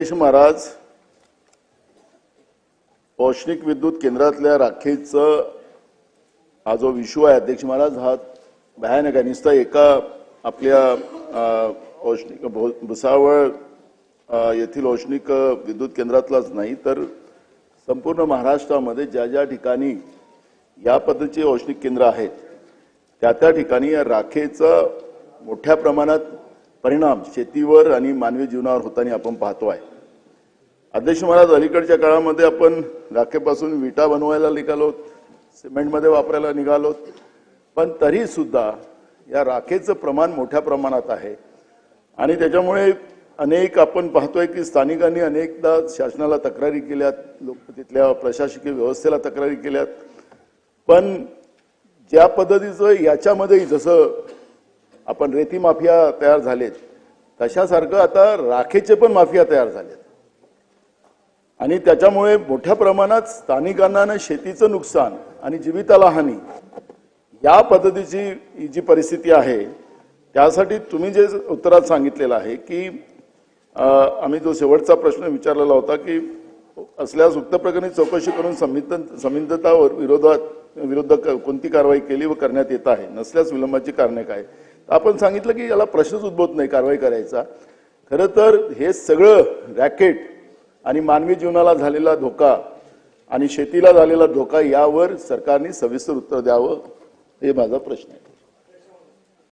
गणेश महाराज औष्णिक विद्युत केंद्रातल्या राखेचं हा जो विश्व आहे अध्यक्ष महाराज हा भयानक आहे. नुसता एका आपल्या औष्णिक भो- भुसावळ येथील औष्णिक विद्युत केंद्रातलाच नाही तर संपूर्ण महाराष्ट्रामध्ये ज्या ज्या ठिकाणी या पद्धतीची औष्णिक केंद्र आहेत त्या त्या ठिकाणी या राखेचं मोठ्या प्रमाणात परिणाम शेतीवर आणि मानवी जीवनावर होताना आपण पाहतो आहे अध्यक्ष महाराज अलीकडच्या काळामध्ये आपण राखेपासून विटा बनवायला निघालो सिमेंटमध्ये वापरायला निघालो पण तरी सुद्धा या राखेचं प्रमाण मोठ्या प्रमाणात आहे. आणि त्याच्यामुळे अनेक आपण पाहतोय की स्थानिकांनी अनेकदा शासनाला तक्रारी केल्यात लोक तिथल्या प्रशासकीय व्यवस्थेला तक्रारी केल्यात. पण ज्या पद्धतीचं याच्यामध्येही जसं आपण रेती माफिया तयार झालेत. तशासारखं आता राखेचे पण माफिया तयार झालेत. आणि त्याच्यामुळे मोठ्या प्रमाणात स्थानिकांना शेतीचं नुकसान आणि जीविताला हानी या पद्धतीची जी परिस्थिती आहे त्यासाठी तुम्ही जे उत्तरात सांगितलेलं आहे की आम्ही जो शेवटचा प्रश्न विचारलेला होता की असल्यास उक्त प्रकरणी चौकशी करून संमित विरोधात विरुद्ध कोणती कारवाई केली व करण्यात येत आहे नसल्यास विलंबाची कारणे काय? आपण सांगितलं की याला प्रश्नच उद्भवत नाही कारवाई करायचा. खरं तर हे सगळं रॅकेट आणि मानवी जीवनाला झालेला धोका आणि शेतीला झालेला धोका यावर सरकारने सविस्तर उत्तर द्यावं हे माझा प्रश्न आहे.